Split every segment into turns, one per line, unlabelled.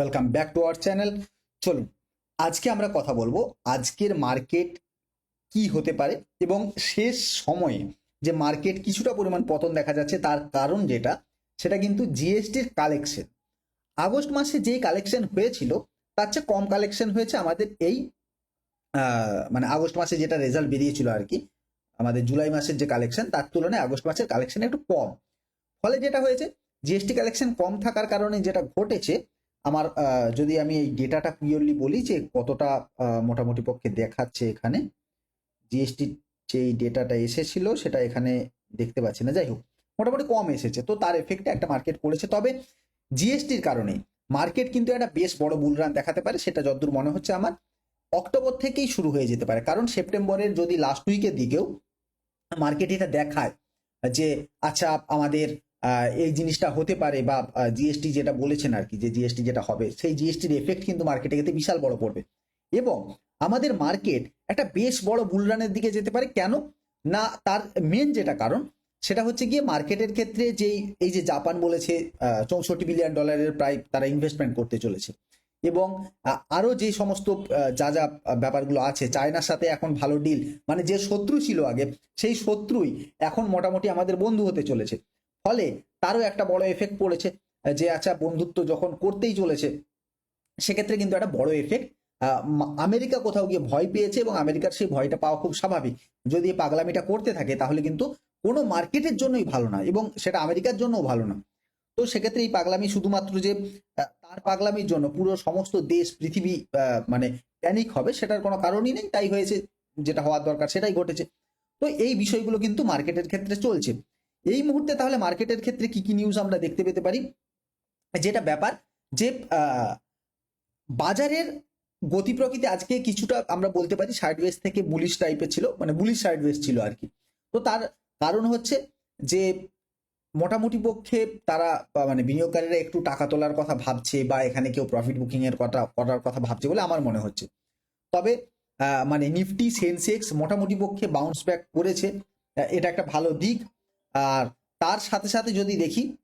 Welcome back to our channel চলুন, আজকে আমরা কথা বলব আজকের মার্কেট কি হতে পারে এবং শেষ সময়ে যে মার্কেট কিছুটা পরিমাণ পতন দেখা যাচ্ছে তার কারণ যেটা, সেটা কিন্তু জিএসটির কালেকশন আগস্ট মাসে যেই কালেকশন হয়েছিল, তার চেয়ে কম কালেকশন হয়েছে আমাদের এই মানে আগস্ট মাসে যেটা রেজাল্ট বেরিয়েছিল আর কি, আমাদের জুলাই মাসের যে কালেকশন তার তুলনায় আগস্ট মাসের কালেকশন একটু কম। ফলে যেটা হয়েছে জিএসটি কালেকশন কম থাকার কারণে যেটা ঘটেছে আমার যদি আমি এই ডেটাটা ক্লিয়ারলি বলি যে কতটা মোটামুটি পক্ষে দেখাচ্ছে এখানে জিএসটি যে এই ডেটাটা এসেছিল সেটা এখানে দেখতে পাচ্ছি না। যাই হোক মোটামুটি কম এসেছে। তো তার এফেক্টে একটা মার্কেট পড়েছে। তবে জিএসটির কারণে মার্কেট কিন্তু একটা বেশ বড় বুলরান দেখাতে পারে, সেটা যতদূর মনে হচ্ছে আমার। অক্টোবর থেকেই শুরু হয়ে যেতে পারে। কারণ সেপ্টেম্বরের যদি লাস্ট উইকের দিকেও মার্কেট এটা দেখায় যে আচ্ছা আমাদের এই জিনিসটা হতে পারে বা জিএসটি যেটা বলেছেন আর কি, যে জিএসটি যেটা হবে, সেই জিএসটির এফেক্ট কিন্তু মার্কেটে যেতে বিশাল বড় পড়বে। এবং আমাদের মার্কেট একটা বেশ বড় বুলরানের দিকে যেতে পারে, কেন? না, তার মেন যেটা কারণ, সেটা হচ্ছে গিয়ে মার্কেটের ক্ষেত্রে যেই, এই যে জাপান বলেছে চৌষট্টি বিলিয়ন ডলারের প্রায় তারা ইনভেস্টমেন্ট করতে চলেছে। এবং আরও যে সমস্ত যা যা ব্যাপারগুলো আছে চায়নার সাথে এখন ভালো ডিল মানে যে শত্রু ছিল আগে, সেই শত্রুই এখন মোটামুটি আমাদের বন্ধু হতে চলেছে। ফলে তারও একটা বড় এফেক্ট পড়েছে, যে আচ্ছা বন্ধুত্ব যখন করতেই চলেছে, সেক্ষেত্রে কিন্তু একটা বড় এফেক্ট আমেরিকা কোথাও গিয়ে ভয় পেয়েছে এবং আমেরিকার সেই ভয়টা পাওয়া খুব স্বাভাবিক। যদি পাগলামিটা করতে থাকে, তাহলে কিন্তু কোনো মার্কেটের জন্যই ভালো না এবং সেটা আমেরিকার জন্যও ভালো না। তো সেক্ষেত্রে এই পাগলামি শুধুমাত্র যে তার পাগলামির জন্য পুরো সমস্ত দেশ, পৃথিবী মানে প্যানিক হবে সেটার কোনো কারণই নেই, তাই হয়েছে, যেটা হওয়ার দরকার সেটাই ঘটেছে। তো এই বিষয়গুলো কিন্তু মার্কেটের ক্ষেত্রে চলছে। এই মুহূর্তে তাহলে মার্কেটের ক্ষেত্রে কি কি নিউজ আমরা দেখতে পেতে পারি? যেটা ব্যাপার যে বাজারের গতি প্রকৃতি আজকে কিছুটা আমরা বলতে পারি সাইডওয়েজ থেকে বুলিশ টাইপের ছিল মানে বুলিশ সাইডওয়েজ ছিল আর কি। তো তার কারণ হচ্ছে যে, মোটামুটি পক্ষে তারা মানে বিনিয়োগকারীরা একটু টাকা তোলার কথা ভাবছে বা এখানে কেউ প্রফিট বুকিং এর কথা, করার কথা ভাবছে বলে আমার মনে হচ্ছে। তবে মানে নিফটি সেন্সেক্স মোটামুটি পক্ষে বাউন্স ব্যাক করেছে। এটা একটা ভালো দিক। আর তার সাথে সাথে যদি দেখি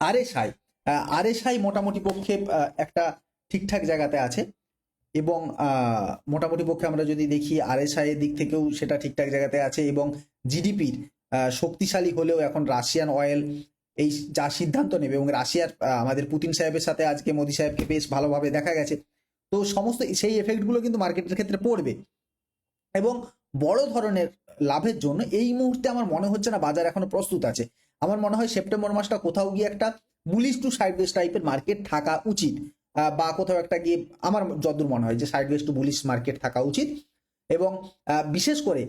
আরএসআই আরএসআই মোটামুটি পক্ষে একটা ঠিকঠাক জায়গাতে আছে এবং মোটামুটি পক্ষে আমরা যদি দেখি আরএসআই এর দিক থেকেও সেটা ঠিকঠাক জায়গাতে আছে এবং জিডিপির শক্তিশালী হলেও এখন রাশিয়ান অয়েল এই যা সিদ্ধান্ত নেবে এবং রাশিয়ার আমাদের পুতিন সাহেবের সাথে আজকে মোদি সাহেবকে বেশ ভালোভাবে দেখা গেছে। তো সমস্ত সেই এফেক্টগুলো কিন্তু মার্কেটের ক্ষেত্রে পড়বে এবং বড় ধরনের লাভের জন্য এই মুহূর্তে আমার মনে হচ্ছে না বাজার এখনও প্রস্তুত আছে। আমার মনে হয় সেপ্টেম্বর মাসটা কোথাও গিয়ে একটা বুলিশ টু সাইডওয়েজ টাইপের মার্কেট থাকা উচিত বা কোথাও একটা গিয়ে আমার যতদূর মনে হয় যে সাইডওয়েজ টু বুলিশ মার্কেট থাকা উচিত। এবং বিশেষ করে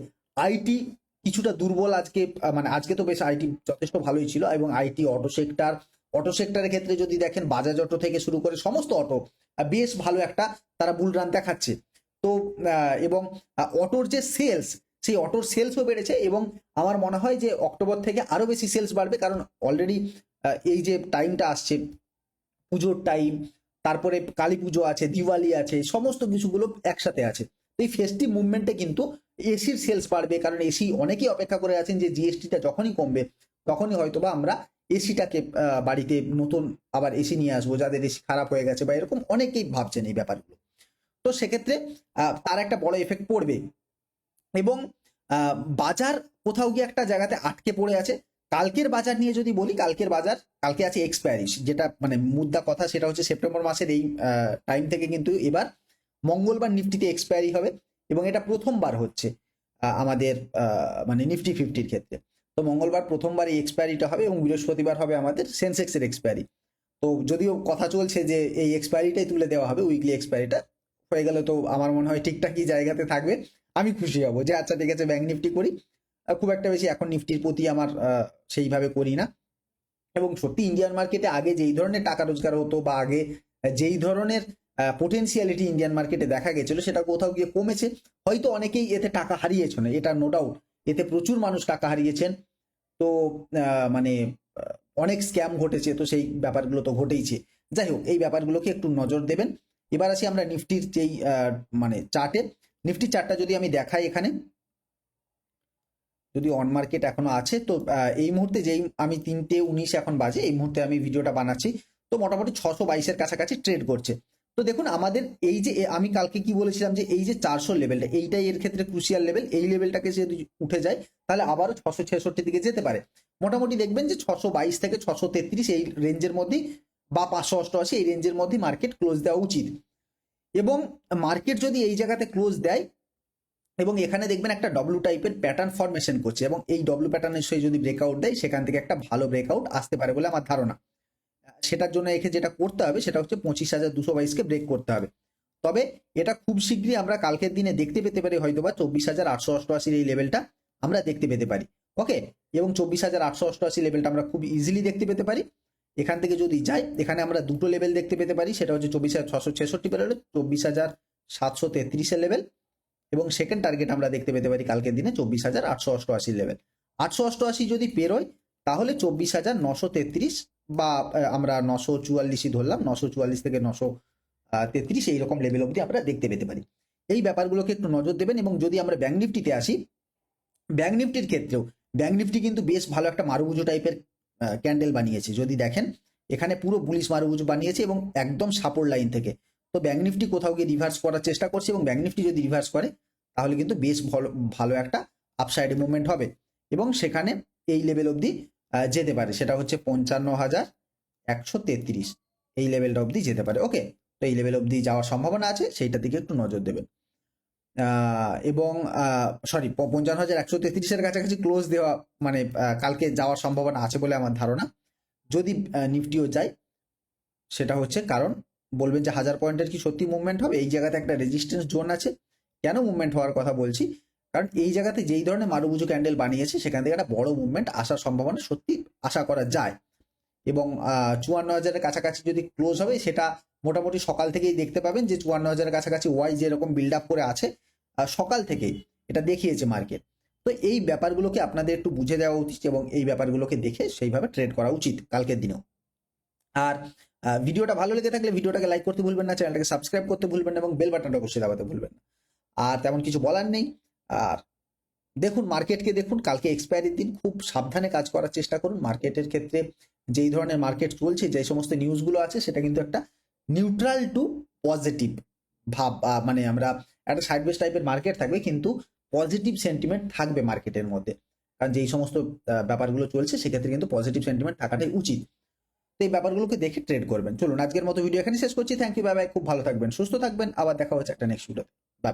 আইটি কিছুটা দুর্বল আজকে মানে আজকে তো বেশ আইটি যথেষ্ট ভালোই ছিল এবং আইটি অটো সেক্টর অটো সেক্টরের ক্ষেত্রে যদি দেখেন বাজাজ অটো থেকে শুরু করে সমস্ত অটো বেশ ভালো একটা তারা বুল রান দেখাচ্ছে। তো এবং অটোর যে সেলস সেই অটোর সেলসও বেড়েছে এবং আমার মনে হয় যে অক্টোবর থেকে আরও বেশি সেলস বাড়বে কারণ অলরেডি এই যে টাইমটা আসছে, পুজোর টাইম তারপরে কালী পুজো আছে, দিওয়ালি আছে, সমস্ত কিছুগুলো একসাথে আছে। এই ফেস্টিভ মুভমেন্টে কিন্তু এসির সেলস বাড়বে কারণ এসি অনেকেই অপেক্ষা করে আছেন যে জিএসটিটা যখনই কমবে, তখনই হয়তোবা আমরা এসিটাকে বাড়িতে নতুন আবার এসি নিয়ে আসব, যাদের এসি খারাপ হয়ে গেছে বা এরকম অনেকেই ভাবছেন এই ব্যাপারগুলো। তো সেক্ষেত্রে তার একটা বড় এফেক্ট পড়বে। এবং বাজার কোথাও গিয়ে একটা জায়গাতে আটকে পড়ে আছে। কালকের বাজার নিয়ে যদি বলি, কালকের বাজার, কালকে আছে এক্সপায়ারি যেটা মানে মুদ্রা কথা, সেটা হচ্ছে সেপ্টেম্বর মাসের এই টাইম থেকে কিন্তু এবার মঙ্গলবার নিফটিতে এক্সপায়ারি হবে এবং এটা প্রথমবার হচ্ছে আমাদের মানে নিফটি ফিফটির ক্ষেত্রে। তো মঙ্গলবার প্রথমবার এই এক্সপায়ারিটা হবে এবং বৃহস্পতিবার হবে আমাদের সেন্সেক্সের এক্সপায়ারি তো যদিও কথা চলছে যে এই এক্সপায়ারিটাই তুলে দেওয়া হবে উইকলি এক্সপায়ারিটা হয়ে গেলে তো আমার মনে হয় ঠিকঠাকই জায়গাতে থাকবে। আমি খুশি হব যে আচ্ছা ঠিক আছে ব্যাংক নিফটি করি। খুব একটা বেশি এখন নিফটির প্রতি আমার সেইভাবে করি না। এবং সত্যি ইন্ডিয়ান মার্কেটে আগে যেই ধরনের টাকা রোজগার হতো বা আগে যেই ধরনের পোটেন্সিয়ালিটি ইন্ডিয়ান মার্কেটে দেখা গেছিল, সেটা কোথাও গিয়ে কমেছে। হয়তো অনেকেই এতে টাকা হারিয়েছেন, এটা নো ডাউট এতে প্রচুর মানুষ টাকা হারিয়েছেন। তো মানে অনেক স্ক্যাম ঘটেছে, তো সেই ব্যাপারগুলো তো ঘটেইছে। যাই হোক, এই ব্যাপারগুলোকে একটু নজর দেবেন। এবার আসি আমরা নিফটির যেই মানে চার্টে নিফটির চার্টটা যদি আমি দেখাই এখানে, যদি অন মার্কেট এখনও আছে, তো এই মুহূর্তে যেই আমি তিনটে উনিশ এখন বাজে, এই মুহূর্তে আমি ভিডিওটা বানাচ্ছি। তো মোটামুটি ছশো বাইশের কাছাকাছি ট্রেড করছে। তো দেখুন, আমাদের এই যে আমি কালকে কি বলেছিলাম যে, এই যে চারশো লেভেলটা এইটাই এর ক্ষেত্রে ক্রুশিয়াল লেভেল এই লেভেলটাকে যদি উঠে যায়, তাহলে আবারও ছশো ছেষট্টি দিকে যেতে পারে। মোটামুটি দেখবেন যে, ছশো বাইশ থেকে ছশো তেত্রিশ এই রেঞ্জের মধ্যেই বা পাঁচশো অষ্টআশি এই রেঞ্জের মধ্যেই মার্কেট ক্লোজ দেওয়া উচিত। এবং মার্কেট যদি এই জায়গাতে ক্লোজ দেয়, এবং এখানে দেখবেন একটা ডব্লু টাইপের প্যাটার্ন ফরমেশন করছে, এবং এই ডব্লু প্যাটার্নের সঙ্গে যদি ব্রেকআউট দেয়, সেখান থেকে একটা ভালো ব্রেকআউট আসতে পারে বলে আমার ধারণা। সেটার জন্য একে যেটা করতে হবে, সেটা হচ্ছে পঁচিশ হাজার দুশো বাইশকে ব্রেক করতে হবে। তবে এটা খুব শীঘ্রই আমরা কালকের দিনে দেখতে পেতে পারি হয়তো বা চব্বিশ হাজার আটশো অষ্টআশির এই লেভেলটা আমরা দেখতে পেতে পারি। ওকে এবং চব্বিশ হাজার আটশো অষ্টআশি লেভেলটা আমরা খুব ইজিলি দেখতে পেতে পারি। এখান থেকে যদি যাই, এখানে আমরা দুটো লেভেল দেখতে পেতে পারি, সেটা হচ্ছে চব্বিশ হাজার ছশো ছেষট্টি পেরোলে চব্বিশ হাজার সাতশো তেত্রিশের লেভেল এবং সেকেন্ড টার্গেট আমরা দেখতে পেতে পারি কালকের দিনে চব্বিশ হাজার আটশো অষ্টআশি লেভেল আটশো অষ্টআশি যদি পেরোয় তাহলে চব্বিশ হাজার নশো তেত্রিশ বা আমরা নশো চুয়াল্লিশই ধরলাম, নশো চুয়াল্লিশ থেকে নশো তেত্রিশ এইরকম লেভেল অবধি আমরা দেখতে পেতে পারি। এই ব্যাপারগুলোকে একটু নজর দেবেন এবং যদি আমরা ব্যাঙ্ক নিফটিতে আসি ব্যাঙ্ক নিফটির ক্ষেত্রেও ব্যাঙ্ক নিফটি কিন্তু বেশ ভালো একটা মারুবুজো টাইপের ক্যান্ডেল বানিয়েছে। যদি দেখেন, এখানে পুরো বুলিশ মারুবুজো বানিয়েছে এবং একদম সাপোর্ট লাইন থেকে। তো ব্যাঙ্ক নিফটি কোথাও গিয়ে রিভার্স করার চেষ্টা করছে এবং ব্যাঙ্ক নিফটি যদি রিভার্স করে, তাহলে কিন্তু বেশ ভালো ভালো একটা আপসাইড মুভমেন্ট হবে। এবং সেখানে এই লেভেল অবধি যেতে পারে। সেটা হচ্ছে পঞ্চান্ন হাজার একশো তেত্রিশ। এই লেভেলটা অবধি যেতে পারে। ওকে তো এই লেভেল অবধি যাওয়ার সম্ভাবনা আছে। সেইটার দিকে একটু নজর দেবেন। এবং সরি পঞ্চান্ন হাজার একশো তেত্রিশের কাছাকাছি ক্লোজ দেওয়া মানে কালকে যাওয়ার সম্ভাবনা আছে বলে আমার ধারণা। যদি নিফটিও যায়, সেটা হচ্ছে কারণ বলবেন যে হাজার পয়েন্টের কি সত্যি মুভমেন্ট হবে? এই জায়গাতে একটা রেজিস্ট্যান্স জোন আছে। কেন মুভমেন্ট হওয়ার কথা বলছি? কারণ এই জায়গাতে যেই ধরনের মারুবুজু ক্যান্ডেল বানিয়েছে, সেখান থেকে একটা বড় মুভমেন্ট আসার সম্ভাবনা সত্যি আশা করা যায়। এবং চুয়ান্ন হাজারের কাছাকাছি যদি ক্লোজ হবে, সেটা মোটামুটি সকাল থেকেই দেখতে পাবেন যে চুয়ান্ন হাজারের কাছাকাছি ওয়াই যেরকম বিল্ড আপ করে আছে সকাল থেকেই এটা দেখিয়েছে মার্কেট তো এই ব্যাপারগুলোকে আপনাদের একটু বুঝে দেওয়া উচিত এবং এই ব্যাপারগুলোকে দেখে সেইভাবে ট্রেড করা উচিত কালকের দিনেও। আর ভিডিওটা ভালো লেগে থাকলে ভিডিওটাকে লাইক করতে ভুলবেন না চ্যানেলটাকে সাবস্ক্রাইব করতে ভুলবেন না এবং বেল বাটনটা অবশ্যই দাবাতে ভুলবেন না। আর তেমন কিছু বলার নেই। আর দেখুন মার্কেটকে দেখুন, কালকে এক্সপায়ারির দিন, খুব সাবধানে কাজ করার চেষ্টা করুন। মার্কেটের ক্ষেত্রে যেই ধরনের মার্কেট চলছে যে সমস্ত নিউজগুলো আছে, সেটা কিন্তু একটা নিউট্রাল টু পজিটিভ ভাব মানে আমরা একটা সাইড বেস টাইপের মার্কেট থাকবে, কিন্তু পজিটিভ সেন্টিমেন্ট থাকবে মার্কেটের মধ্যে। কারণ যেই সমস্ত ব্যাপারগুলো চলছে, সেক্ষেত্রে কিন্তু পজিটিভ সেন্টিমেন্ট থাকাটাই উচিত। তো এই ব্যাপারগুলোকে দেখে ট্রেড করবেন। চলুন, আজকের মতো ভিডিও এখানে শেষ করছি। থ্যাংক ইউ বাই বাই খুব ভালো থাকবেন, সুস্থ থাকবেন। আবার দেখা হচ্ছে একটা নেক্সট ভিডিও বাই